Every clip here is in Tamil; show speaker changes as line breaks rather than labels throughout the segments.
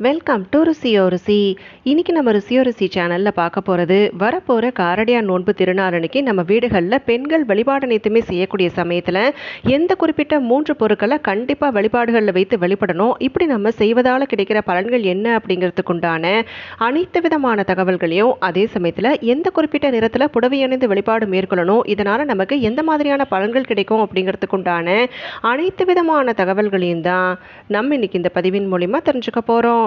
வெல்கம் டு ருசியோ ருசி இன்னைக்கு நம்ம ருசியோ ருசி சேனலில் பார்க்க போகிறது வரப்போகிற காரடியா நோன்பு திருநாளன்னைக்கு நம்ம வீடுகளில் பெண்கள் வழிபாடு அனைத்துமே செய்யக்கூடிய சமயத்தில் எந்த குறிப்பிட்ட மூன்று பொருட்களை கண்டிப்பாக வழிபாடுகளில் வைத்து வழிபடணும் இப்படி நம்ம செய்வதால் கிடைக்கிற பலன்கள் என்ன அப்படிங்கிறதுக்கு உண்டான அனைத்து விதமான தகவல்களையும் அதே சமயத்தில் எந்த குறிப்பிட்ட நிறத்தில் புடவை அணிந்து வழிபாடு மேற்கொள்ளணும் இதனால் நமக்கு எந்த மாதிரியான பலன்கள் கிடைக்கும் அப்படிங்கிறதுக்கு உண்டான அனைத்து விதமான தகவல்களையும் தான் நம்ம இன்னைக்கு இந்த பதிவின் மூலிமா தெரிஞ்சுக்க போகிறோம்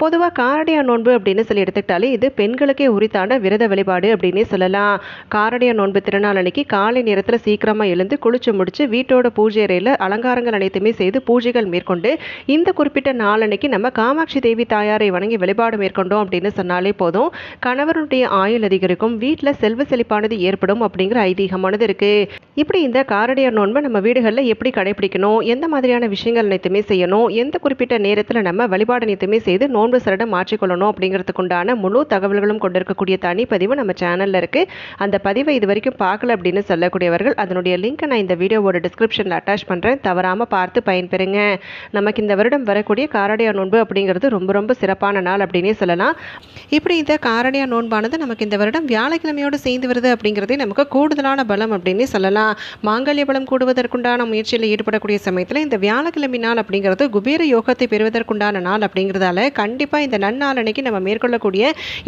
பொதுவாக காரடியா நோன்பு அப்படின்னு சொல்லி எடுத்துக்கிட்டாலே இது பெண்களுக்கே உரித்தான விரத வழிபாடு அப்படின்னே சொல்லலாம். காரடியா நோன்பு திருநாள் அன்னைக்கு காலை நேரத்தில் சீக்கிரமாக எழுந்து குளிச்சு முடிச்சு வீட்டோட பூஜை அறையில் அலங்காரங்கள் அனைத்துமே செய்து பூஜைகள் மேற்கொண்டு இந்த குறிப்பிட்ட நாள் அன்னைக்கு நம்ம காமாட்சி தேவி தாயாரை வணங்கி வழிபாடு மேற்கொண்டோம் அப்படின்னு சொன்னாலே போதும். கணவருடைய ஆயுள் அதிகரிக்கும். வீட்டில் செல்வ செழிப்பானது ஏற்படும் அப்படிங்கிற ஐதீகமானது இருக்கு. இப்படி இந்த காரடியா நோன்பை நம்ம வீடுகளில் எப்படி கடைபிடிக்கணும்? எந்த மாதிரியான விஷயங்கள் அனைத்துமே செய்யணும்? எந்த குறிப்பிட்ட நேரத்தில் நம்ம வழிபாடு அனைத்துமே செய்து நோன்பு சரடை மாற்றிக்கொள்ளணும் அப்படிங்கிறதுக்குண்டான முழு தகவல்களும் கொண்டிருக்கக்கூடிய தனி பதிவு நம்ம சேனலில் இருக்குது அந்த பதிவை இது வரைக்கும் பார்க்கல அப்படின்னு சொல்லக்கூடியவர்கள் அதனுடைய லிங்க்கை நான் இந்த வீடியோவோட டிஸ்கிரிப்ஷனில் அட்டாச் பண்ணுறேன் தவறாமல் பார்த்து பயன்பெறுங்க. நமக்கு இந்த வருடம் வரக்கூடிய காரடியா நோன்பு அப்படிங்கிறது ரொம்ப ரொம்ப சிறப்பான நாள் அப்படின்னே சொல்லலாம். இப்படி இந்த காரடியா நோன்பானது நமக்கு இந்த வருடம் வியாழக்கிழமையோடு சேர்ந்து வருது அப்படிங்கிறதே நமக்கு கூடுதலான பலம் அப்படின்னே சொல்லலாம். மாங்கல்ய பலம் கூடுவதற்குண்டான முயற்சியில் ஈடுபடக்கூடிய சமயத்தில் இந்த வியாழக்கிழமை நாள் அப்படிங்கிறது குபேர யோகத்தை பெறுவதற்குண்டான நாள் அப்படிங்கிறதால கண்டிப்பாக இந்த நன்னாளனைக்கு நம்ம மேற்கொள்ளக்கூடிய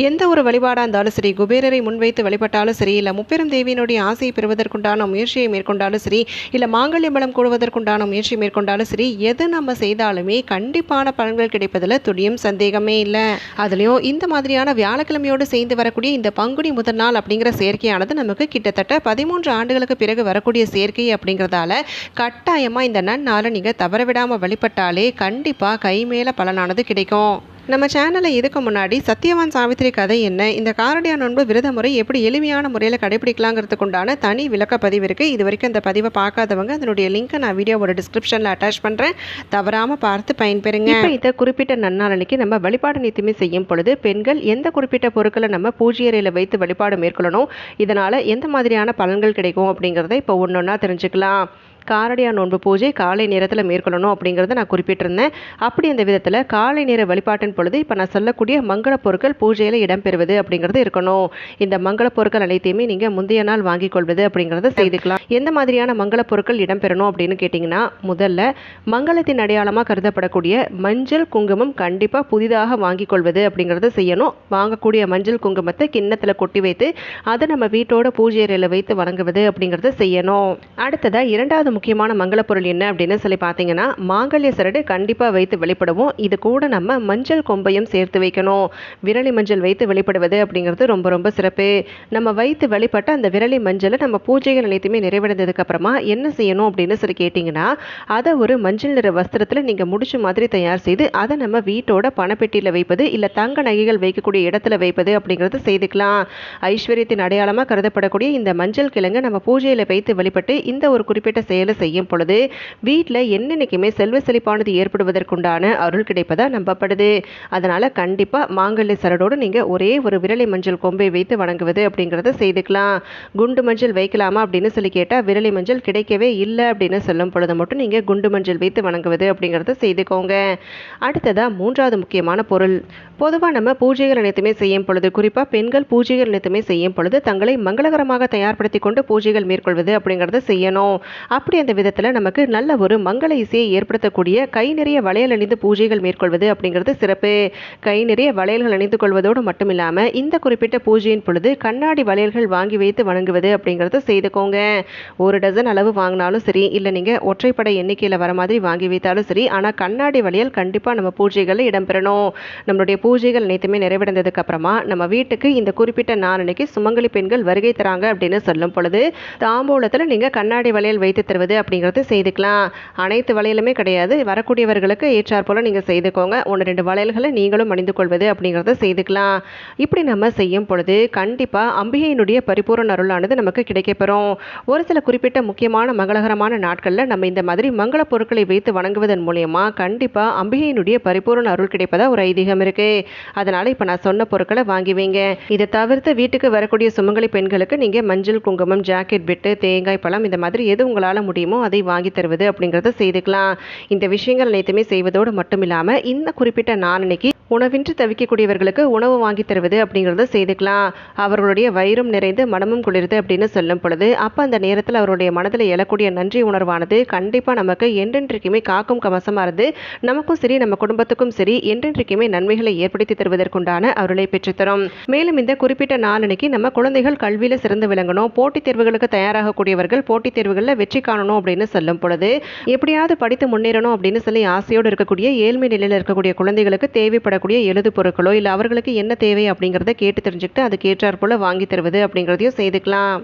எந்த ஒரு வழிபாடாக இருந்தாலும் சரி குபேரரை முன்வைத்து வழிபட்டாலும் சரி இல்லை முப்பெரும் தேவியினுடைய ஆசையை பெறுவதற்குண்டான முயற்சியை மேற்கொண்டாலும் சரி இல்லை மாங்கல்ய பலம் கூடுவதற்குண்டான முயற்சி மேற்கொண்டாலும் சரி எது நம்ம செய்தாலுமே கண்டிப்பான பலன்கள் கிடைப்பதில் துளியும் சந்தேகமே இல்லை. அதுலேயும் இந்த மாதிரியான வியாழக்கிழமையோடு சேர்ந்து வரக்கூடிய இந்த பங்குனி முதல் நாள் அப்படிங்கிற செயற்கையானது நமக்கு கிட்டத்தட்ட பதிமூன்று ஆண்டுகளுக்கு பிறகு வரக்கூடிய செயற்கை அப்படிங்கிறதால கட்டாயமாக இந்த நன்னாளை நீங்கள் தவற விடாமல் வழிபட்டாலே கண்டிப்பாக கை மேலே பலனானது கிடைக்கும். நம்ம சேனலில் இதுக்கு முன்னாடி சத்யவான் சாவித்திரி கதை என்ன? இந்த காரடியா நோன்பு விரத முறை எப்படி எளிமையான முறையில் கடைபிடிக்கலாங்கிறதுக்குண்டான தனி விளக்க பதிவு இருக்குது இது வரைக்கும் அந்த பதிவை பார்க்காதவங்க அதனுடைய லிங்க்கை நான் வீடியோவோட டிஸ்கிரிப்ஷனில் அட்டாச் பண்ணுறேன் தவறாமல் பார்த்து பயன்பெறுங்க. இப்போ இந்த குறிப்பிட்ட நன்னாளனைக்கு நம்ம வழிபாடு நித்தியமே செய்யும் பொழுது பெண்கள் எந்த குறிப்பிட்ட பொருட்களை நம்ம பூஜியறையில் வைத்து வழிபாடு மேற்கொள்ளணும்? இதனால் எந்த மாதிரியான பலன்கள் கிடைக்கும் அப்படிங்கிறத இப்போ ஒன்று ஒன்றா தெரிஞ்சுக்கலாம். காரடியா நோன்பு பூஜை காலை நேரத்தில் மேற்கொள்ளணும் அப்படிங்கிறத நான் குறிப்பிட்டிருந்தேன். அப்படி அந்த விதத்தில் காலை நேர வழிபாட்டின் பொழுது இப்போ நான் சொல்லக்கூடிய மங்கள பொருட்கள் பூஜையில் இடம்பெறுவது அப்படிங்கிறது இருக்கணும். இந்த மங்கள பொருட்கள் அனைத்தையுமே நீங்கள் முந்தைய நாள் வாங்கிக் கொள்வது அப்படிங்கிறத செய்துக்கலாம். எந்த மாதிரியான மங்கள பொருட்கள் இடம்பெறணும் அப்படின்னு கேட்டிங்கன்னா முதல்ல மங்களத்தின் அடையாளமாக கருதப்படக்கூடிய மஞ்சள் குங்குமம் கண்டிப்பாக புதிதாக வாங்கிக் கொள்வது அப்படிங்கிறத செய்யணும். வாங்கக்கூடிய மஞ்சள் குங்குமத்தை கிண்ணத்தில் கொட்டி வைத்து அதை நம்ம வீட்டோட பூஜை அறையில் வைத்து வணங்குவது அப்படிங்கிறத செய்யணும். அடுத்ததாக இரண்டாவது முக்கியமான மங்கள பொருள் என்ன அப்படின்னு சொல்லி பார்த்தீங்கன்னா மாங்கல்ய சரடு கண்டிப்பாக வைத்து வெளிப்படுவோம். இது கூட நம்ம மஞ்சள் கொம்பையும் சேர்த்து வைக்கணும். விரலி மஞ்சள் வைத்து வெளிப்படுவது அப்படிங்கிறது ரொம்ப ரொம்ப சிறப்பு. நம்ம வைத்து வெளிப்பட்ட அந்த விரலி மஞ்சளை நம்ம பூஜைகள் அனைத்துமே நிறைவடைந்ததுக்கப்புறமா என்ன செய்யணும் அப்படின்னு சொல்லி கேட்டிங்கன்னா அதை ஒரு மஞ்சள் நிற வஸ்திரத்தில் நீங்கள் முடிச்சு மாதிரி தயார் செய்து அதை நம்ம வீட்டோட பணப்பெட்டியில் வைப்பது இல்லை தங்க நகைகள் வைக்கக்கூடிய இடத்துல வைப்பது அப்படிங்கிறது செய்துக்கலாம். ஐஸ்வர்யத்தின் அடையாளமாக கருதப்படக்கூடிய இந்த மஞ்சள் கிழங்கு நம்ம பூஜையில் வைத்து வழிபட்டு இந்த ஒரு குறிப்பிட்ட செயல் செயலை செய்யும் பொழுது வீட்டில் என்னென்னைக்குமே செல்வ செழிப்பானது ஏற்படுவதற்குண்டான அருள் கிடைப்பதாக நம்பப்படுது. அதனால் கண்டிப்பாக மாங்கல்ய சரடோடு நீங்கள் ஒரே ஒரு விரலை மஞ்சள் கொம்பை வைத்து வணங்குவது அப்படிங்கிறத செய்துக்கலாம். குண்டு மஞ்சள் வைக்கலாமா அப்படின்னு சொல்லி கேட்டால் விரலை மஞ்சள் கிடைக்கவே இல்லை அப்படின்னு சொல்லும் பொழுது மட்டும் நீங்கள் குண்டு மஞ்சள் வைத்து வணங்குவது அப்படிங்கிறத செய்துக்கோங்க. அடுத்ததாக மூன்றாவது முக்கியமான பொருள். பொதுவாக நம்ம பூஜைகள் அனைத்துமே செய்யும் பொழுது குறிப்பாக பெண்கள் பூஜைகள் அனைத்துமே செய்யும் பொழுது தங்களை மங்களகரமாக தயார்படுத்தி கொண்டு பூஜைகள் மேற்கொள்வது அப்படிங்கிறத செய்யணும். அப்படி அந்த விதத்தில் நமக்கு நல்ல ஒரு மங்கள இசையை ஏற்படுத்தக்கூடிய கை நிறைய வளையல் அணிந்து பூஜைகள் மேற்கொள்வது அப்படிங்கிறது சிறப்பு. கை நிறைய வளையல்கள் அணிந்து கொள்வதோடு மட்டும் இல்லாமல் இந்த குறிப்பிட்ட பூஜையின் பொழுது கண்ணாடி வளையல்கள் வாங்கி வைத்து வணங்குவது அப்படிங்கிறத செய்துக்கோங்க. ஒரு டசன் அளவு வாங்கினாலும் சரி இல்லை நீங்கள் ஒற்றைப்படை எண்ணிக்கையில் வர மாதிரி வாங்கி வைத்தாலும் சரி ஆனால் கண்ணாடி வளையல் கண்டிப்பாக நம்ம பூஜைகளில் இடம்பெறணும் நம்மளுடைய பூஜைகள் அனைத்துமே நிறைவடைந்ததுக்கு அப்புறமா நம்ம வீட்டுக்கு இந்த குறிப்பிட்ட நாளனைக்கு சுமங்கலி பெண்கள் வருகை தராங்க அப்படின்னு சொல்லும் பொழுது தாம்பூலத்தில் நீங்கள் கண்ணாடி வளையல் வைத்து தருவது தருவது அப்படிங்கிறது செய்துக்கலாம். அனைத்து வளையலுமே கிடையாது. வரக்கூடியவர்களுக்கு ஏற்றார் போல் நீங்கள் செய்துக்கோங்க. ஒன்று ரெண்டு வளையல்களை நீங்களும் அணிந்து கொள்வது அப்படிங்கிறத செய்துக்கலாம். இப்படி நம்ம செய்யும் பொழுது கண்டிப்பாக அம்பிகையினுடைய பரிபூரண அருளானது நமக்கு கிடைக்கப்பெறும். ஒரு சில குறிப்பிட்ட முக்கியமான மங்களகரமான நாட்களில் நம்ம இந்த மாதிரி மங்கள பொருட்களை வைத்து வணங்குவதன் மூலயமா கண்டிப்பாக அம்பிகையினுடைய பரிபூர்ண அருள் கிடைப்பதாக ஒரு ஐதீகம் இருக்கு. அதனால இப்போ நான் சொன்ன பொருட்களை வாங்கி வைங்க இதை தவிர்த்து வீட்டுக்கு வரக்கூடிய சுமங்கலி பெண்களுக்கு நீங்கள் மஞ்சள் குங்குமம் ஜாக்கெட் பிட்டு தேங்காய் பழம் இந்த மாதிரி எது உங்களால் முடியுமோ அதை வாங்கி தருவது அப்படிங்கிறத செய்துக்கலாம். இந்த விஷயங்கள் அனைத்துமே செய்வதோடு மட்டும் இல்லாமல் இந்த குறிப்பிட்ட நாளன்னைக்கு உணவின்றி தவிக்கக்கூடியவர்களுக்கு உணவு வாங்கி தருவது அப்படிங்கிறத செய்துக்கலாம். அவர்களுடைய வயிறும் நிறைந்து மனமும் குளிர்து அப்படின்னு சொல்லும் பொழுது அப்போ அந்த நேரத்தில் அவருடைய மனதில் எழக்கூடிய நன்றி உணர்வானது கண்டிப்பாக நமக்கு என்றென்றைக்குமே காக்கும் கவசமாக இருந்து நமக்கும் சரி நம்ம குடும்பத்துக்கும் சரி என்றென்றைக்குமே நன்மைகளை ஏற்படுத்தி தருவதற்குண்டான அருளை பெற்றுத்தரும். மேலும் இந்த குறிப்பிட்ட நாளன்னைக்கு நம்ம குழந்தைகள் கல்வியில் சிறந்து விளங்கணும். போட்டித் தேர்வுகளுக்கு தயாராகக்கூடியவர்கள் போட்டித் தேர்வுகளில் வெற்றி காணணும் அப்படின்னு சொல்லும் பொழுது எப்படியாவது படித்து முன்னேறணும் அப்படின்னு சொல்லி ஆசையோடு இருக்கக்கூடிய ஏழ்மை நிலையில் இருக்கக்கூடிய குழந்தைகளுக்கு தேவைப்படக்கூடிய எழுது பொருட்களோ இல்லை அவர்களுக்கு என்ன தேவை அப்படிங்கிறத கேட்டு தெரிஞ்சுக்கிட்டு அதுக்கு ஏற்றாற் போல் வாங்கி தருவது அப்படிங்கிறதையும் செய்துக்கலாம்.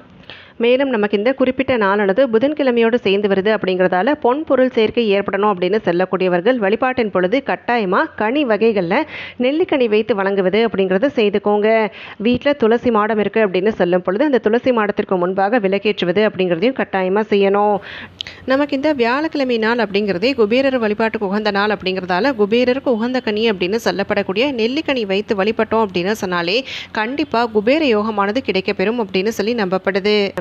மேலும் நமக்கு இந்த குறிப்பிட்ட நாளானது புதன்கிழமையோடு சேர்ந்து வருது அப்படிங்கிறதால பொன் பொருள் சேர்க்கை ஏற்படணும் அப்படின்னு சொல்லக்கூடியவர்கள் வழிபாட்டின் பொழுது கட்டாயமாக கனி வகைகளில் நெல்லிக்கனி வைத்து வழங்குவது அப்படிங்கிறத செய்துக்கோங்க. வீட்டில் துளசி மாடம் இருக்குது அப்படின்னு சொல்லும் பொழுது அந்த துளசி மாடத்திற்கு முன்பாக விலக்கேற்றுவது அப்படிங்கிறதையும் கட்டாயமாக செய்யணும். நமக்கு இந்த வியாழக்கிழமை நாள் அப்படிங்கிறதே குபேரர் வழிபாட்டுக்கு உகந்த நாள் அப்படிங்கிறதால குபேரருக்கு உகந்த கனி அப்படின்னு சொல்லப்படக்கூடிய நெல்லிக்கனி வைத்து வழிபட்டோம் அப்படின்னு சொன்னாலே கண்டிப்பாக குபேர யோகமானது கிடைக்கப்பெறும் அப்படின்னு சொல்லி நம்பப்படுது.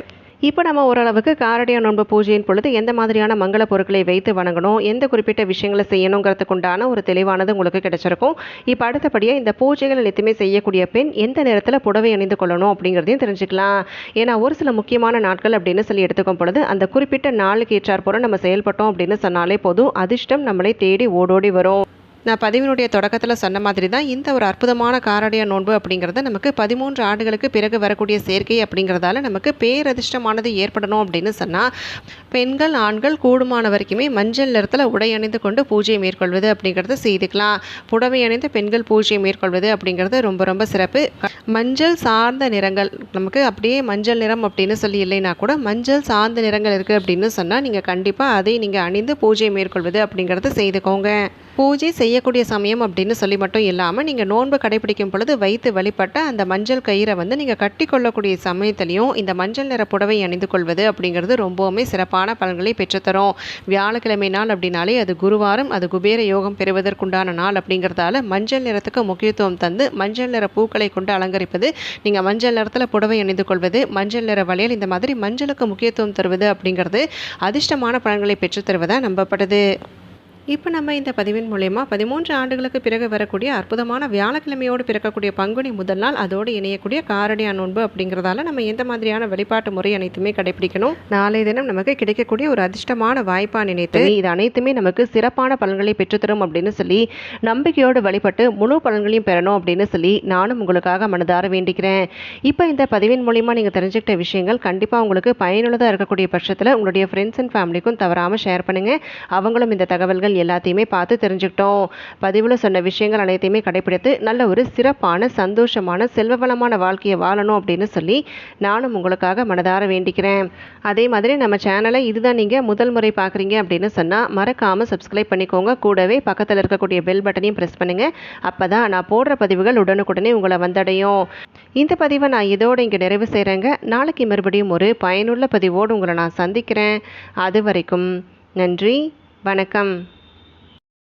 இப்போ நம்ம ஓரளவுக்கு காரடிய நோன்பு பூஜையின் பொழுது எந்த மாதிரியான மங்கள பொருட்களை வைத்து வணங்கணும் எந்த குறிப்பிட்ட விஷயங்களை செய்யணுங்கிறதுக்கு உண்டான ஒரு தெளிவானது உங்களுக்கு கிடைச்சிருக்கும். இப்போ அடுத்தபடியாக இந்த பூஜைகள் எத்தையுமே செய்யக்கூடிய பெண் எந்த நேரத்தில் புடவை அணிந்து கொள்ளணும் அப்படிங்கிறதையும் தெரிஞ்சுக்கலாம். ஏன்னா ஒரு சில முக்கியமான நாட்கள் அப்படின்னு சொல்லி எடுத்துக்கும் பொழுது அந்த குறிப்பிட்ட நாளுக்கு ஏற்றாற்போல நம்ம செயல்பட்டோம் அப்படின்னு சொன்னாலே போதும் அதிர்ஷ்டம் நம்மளை தேடி ஓடோடி வரும். நான் பதிவினுடைய தொடக்கத்தில் சொன்ன மாதிரி தான் இந்த ஒரு அற்புதமான காரடைய நோன்பு அப்படிங்கிறது நமக்கு பதிமூன்று ஆண்டுகளுக்கு பிறகு வரக்கூடிய சேர்க்கை அப்படிங்கிறதால நமக்கு பேரதிர்ஷ்டமானது ஏற்படணும் அப்படின்னு சொன்னால் பெண்கள் ஆண்கள் கூடுமான வரைக்குமே மஞ்சள் நிறத்தில் உடை அணிந்து கொண்டு பூஜையை மேற்கொள்வது அப்படிங்கிறத செய்துக்கலாம். புடவை அணிந்து பெண்கள் பூஜையை மேற்கொள்வது அப்படிங்கிறது ரொம்ப ரொம்ப சிறப்பு. மஞ்சள் சார்ந்த நிறங்கள் நமக்கு அப்படியே மஞ்சள் நிறம் அப்படின்னு சொல்லி இல்லைனா கூட மஞ்சள் சார்ந்த நிறங்கள் இருக்குது அப்படின்னு சொன்னால் நீங்கள் கண்டிப்பாக அதை நீங்கள் அணிந்து பூஜை மேற்கொள்வது அப்படிங்கிறத செய்துக்கோங்க. பூஜை செய்யக்கூடிய சமயம் அப்படின்னு சொல்லி மட்டும் இல்லாமல் நீங்கள் நோன்பு கடைபிடிக்கும் பொழுது வைத்து வழிபட்ட அந்த மஞ்சள் கயிறை வந்து நீங்கள் கட்டி கொள்ளக்கூடிய சமயத்திலையும் இந்த மஞ்சள் நிற புடவை அணிந்து கொள்வது அப்படிங்கிறது ரொம்பவுமே சிறப்பான பலன்களை பெற்றுத்தரும். வியாழக்கிழமை நாள் அப்படின்னாலே அது குருவாரம் அது குபேர யோகம் பெறுவதற்குண்டான நாள் அப்படிங்கிறதால மஞ்சள் நிறத்துக்கு முக்கியத்துவம் தந்து மஞ்சள் நிற பூக்களை கொண்டு அலங்கரிப்பது நீங்கள் மஞ்சள் நிறத்தில் புடவை அணிந்து கொள்வது மஞ்சள் நிற வளையல் இந்த மாதிரி மஞ்சளுக்கு முக்கியத்துவம் தருவது அப்படிங்கிறது அதிர்ஷ்டமான பலன்களை பெற்றுத்தருவதாக நம்பப்படுது. இப்போ நம்ம இந்த பதிவின் மூலயமா பதிமூன்று ஆண்டுகளுக்கு பிறகு வரக்கூடிய அற்புதமான வியாழக்கிழமையோடு பிறக்கக்கூடிய பங்குனி முதல் நாள் அதோடு இணையக்கூடிய காரடியா நோன்பு அப்படிங்கிறதால நம்ம எந்த மாதிரியான வழிபாட்டு முறை அனைத்துமே கடைபிடிக்கணும் நாளைய தினம் நமக்கு கிடைக்கக்கூடிய ஒரு அதிர்ஷ்டமான வாய்ப்பாக நினைத்து இது அனைத்துமே நமக்கு சிறப்பான பலன்களை பெற்றுத்தரும் அப்படின்னு சொல்லி நம்பிக்கையோடு வழிபட்டு முழு பலன்களையும் பெறணும் அப்படின்னு சொல்லி நானும் உங்களுக்காக மனதார வேண்டிக்கிறேன். இப்போ இந்த பதிவின் மூலிமா நீங்கள் தெரிஞ்சுக்கிட்ட விஷயங்கள் கண்டிப்பாக உங்களுக்கு பயனுள்ளதாக இருக்கக்கூடிய பட்சத்தில் உங்களுடைய ஃப்ரெண்ட்ஸ் அண்ட் ஃபேமிலிக்கும் தவறாமல் ஷேர் பண்ணுங்கள் அவங்களும் இந்த தகவல்கள் எல்லாத்தையுமே பார்த்து தெரிஞ்சுக்கிட்டோம். பதிவில் சொன்ன விஷயங்கள் அனைத்தையுமே கடைபிடித்து நல்ல ஒரு சிறப்பான சந்தோஷமான செல்வவளமான வாழ்க்கையை வாழணும் அப்படின்னு சொல்லி நானும் உங்களுக்காக மனதார வேண்டிக்கிறேன். அதே மாதிரி நம்ம சேனலை இதுதான் நீங்கள் முதல் முறை பார்க்குறீங்க அப்படின்னு சொன்னால் மறக்காமல் சப்ஸ்கிரைப் பண்ணிக்கோங்க. கூடவே பக்கத்தில் இருக்கக்கூடிய பெல் பட்டனையும் ப்ரெஸ் பண்ணுங்கள் அப்போ தான் நான் போடுற பதிவுகள் உடனுக்குடனே உங்களை வந்தடையும். இந்த பதிவை நான் இதோடு இங்கே நிறைவு செய்கிறேங்க நாளைக்கு மறுபடியும் ஒரு பயனுள்ள பதிவோடு உங்களை நான் சந்திக்கிறேன். அது வரைக்கும் நன்றி வணக்கம்.